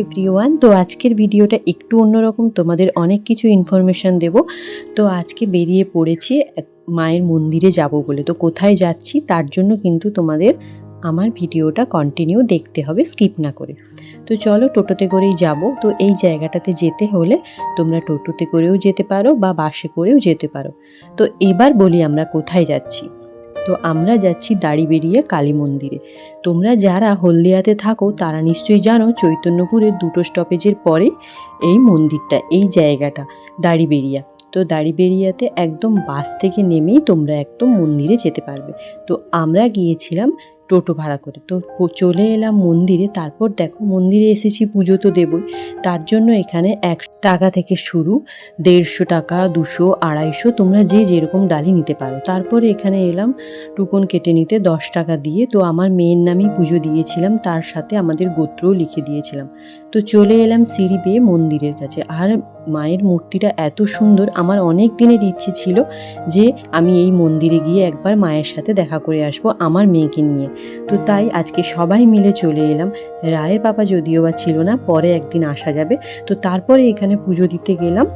Everyone তো আজকের ভিডিওটা একটু অন্যরকম, তোমাদের অনেক কিছু ইনফরমেশন দেব। তো আজকে বেরিয়ে পড়েছি মায়ের মন্দিরে যাব বলে। তো কোথায় যাচ্ছি, তার জন্য কিন্তু তোমাদের আমার ভিডিওটা কন্টিনিউ দেখতে হবে স্কিপ না করে। তো চলো টোটোতে করেই যাব। তো এই জায়গাটাতে যেতে হলে তোমরা টোটোতে করেও যেতে পারো বা বাসে করেও যেতে পারো। তো এবার বলি আমরা কোথায় যাচ্ছি। তো আমরা যাচ্ছি দাড়িবেড়িয়া কালী মন্দিরে। তোমরা যারা হলদিয়াতে থাকো, তারা নিশ্চয়ই জানো চৈতন্যপুরের দুটো স্টপেজের পরে এই মন্দিরটা, এই জায়গাটা, দাড়িবেড়িয়া। তো দাড়িবেড়িয়াতে একদম বাস থেকে নেমেই তোমরা একদম মন্দিরে যেতে পারবে। তো আমরা গিয়েছিলাম টোটো ভাড়া করে। তো চলে এলাম মন্দিরে, তারপর দেখো মন্দিরে এসেছি পুজো তো দেবই। তার জন্য এখানে এক টাকা থেকে শুরু, দেড়শো টাকা, দুশো, আড়াইশো, তোমরা যে যেরকম ডালি নিতে পারো। তারপরে এখানে এলাম, টুকন কেটে নিতে দশ টাকা দিয়ে। তো আমার মেয়ের নামেই পুজো দিয়েছিলাম, তার সাথে আমাদের গোত্রও লিখে দিয়েছিলাম। তো চলে এলাম সিঁড়ি বেয়ে মন্দিরের কাছে। আর মায়ের মূর্তিটা এত সুন্দর, আমার অনেক দিনের ইচ্ছে ছিল যে আমি এই মন্দিরে গিয়ে একবার মায়ের সাথে দেখা করে আসব, আমার মেয়েকে নিয়ে। তো তাই আজকে সবাই মিলে চলে এলাম। রায়ের পাপা যদিও বা ছিল না, পরে একদিন আসা যাবে। তো তারপরে এখানে পুজো দিতে গেলাম।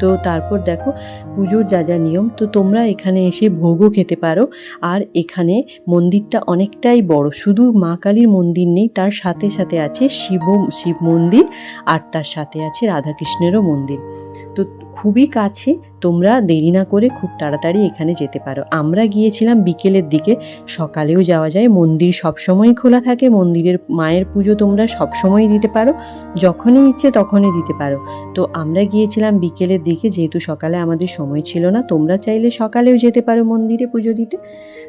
তো তারপর দেখো, পুজোর যা যা নিয়ম, তো তোমরা এখানে এসে ভোগও খেতে পারো। আর এখানে মন্দিরটা অনেকটাই বড়, শুধু মা কালীর মন্দির নেই, তার সাথে সাথে আছে শিব শিব মন্দির, আর তার সাথে আছে রাধাকৃষ্ণেরও মন্দির। তো খুবই কাছে তোমরা দেরি না করে খুব তাড়াতাড়ি এখানে যেতে পারো। আমরা গিয়েছিলাম বিকেলের দিকে, সকালেও যাওয়া যায়। মন্দির সবসময়ই খোলা থাকে, মন্দিরের মায়ের পুজো তোমরা সবসময়ই দিতে পারো। যখনই ইচ্ছে তখনই দিতে পারো। তো আমরা গিয়েছিলাম বিকেলের দিকে, যেহেতু সকালে আমাদের সময় ছিল না, তোমরা চাইলে সকালেও যেতে পারো মন্দিরে পুজো দিতে।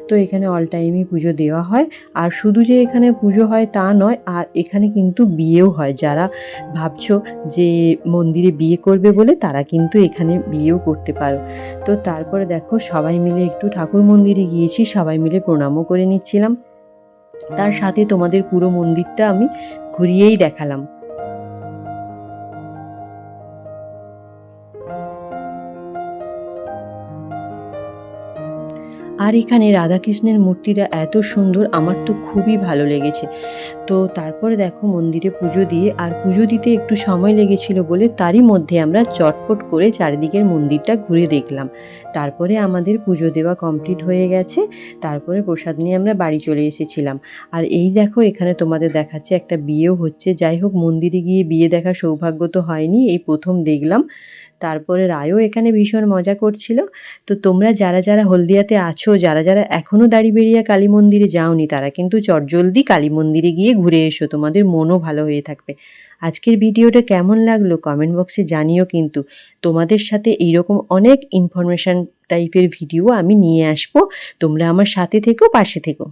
তো এখানে অল টাইমই পুজো দেওয়া হয়। আর শুধু যে এখানে পুজো হয় তা নয়, আর এখানে কিন্তু বিয়েও হয়। যারা ভাবছ যে মন্দিরে বিয়ে করবে বলে, তারা কিন্তু এখানে বিয়েও করতে পারো। তো তারপরে দেখো সবাই মিলে একটু ঠাকুর মন্দিরে গিয়েছি, সবাই মিলে প্রণামও করে নিচ্ছিলাম। তার সাথে তোমাদের পুরো মন্দিরটা আমি ঘুরিয়েই দেখালাম। আর এখানে রাধাকৃষ্ণের মূর্তিটা এত সুন্দর, আমার তো খুবই ভালো লেগেছে। তো তারপরে দেখো মন্দিরে পুজো দিয়ে, আর পুজো দিতে একটু সময় লেগেছিল বলে তারই মধ্যে আমরা চটপট করে চারিদিকের মন্দিরটা ঘুরে দেখলাম। তারপরে আমাদের পুজো দেওয়া কমপ্লিট হয়ে গেছে, তারপরে প্রসাদ নিয়ে আমরা বাড়ি চলে এসেছিলাম। আর এই দেখো এখানে তোমাদের দেখাচ্ছে একটা বিয়েও হচ্ছে, যাই হোক মন্দিরে গিয়ে বিয়ে দেখার সৌভাগ্য তো হয়নি, এই প্রথম দেখলাম। তারপরে রায়ও এখানে ভীষণ মজা করছিল। তো তোমরা যারা যারা হলদিয়াতে আছো, যারা যারা এখনও দাড়িবেড়িয়া কালী মন্দিরে যাওনি, তারা কিন্তু চটজলদি কালী মন্দিরে গিয়ে ঘুরে এসো, তোমাদের মনও ভালো হয়ে থাকবে। আজকের ভিডিওটা কেমন লাগল কমেন্ট বক্সে জানিও কিন্তু। তোমাদের সাথে এইরকম অনেক ইনফরমেশান টাইপের ভিডিও আমি নিয়ে আসব। তোমরা আমার সাথে থেকো, পাশে থেকো।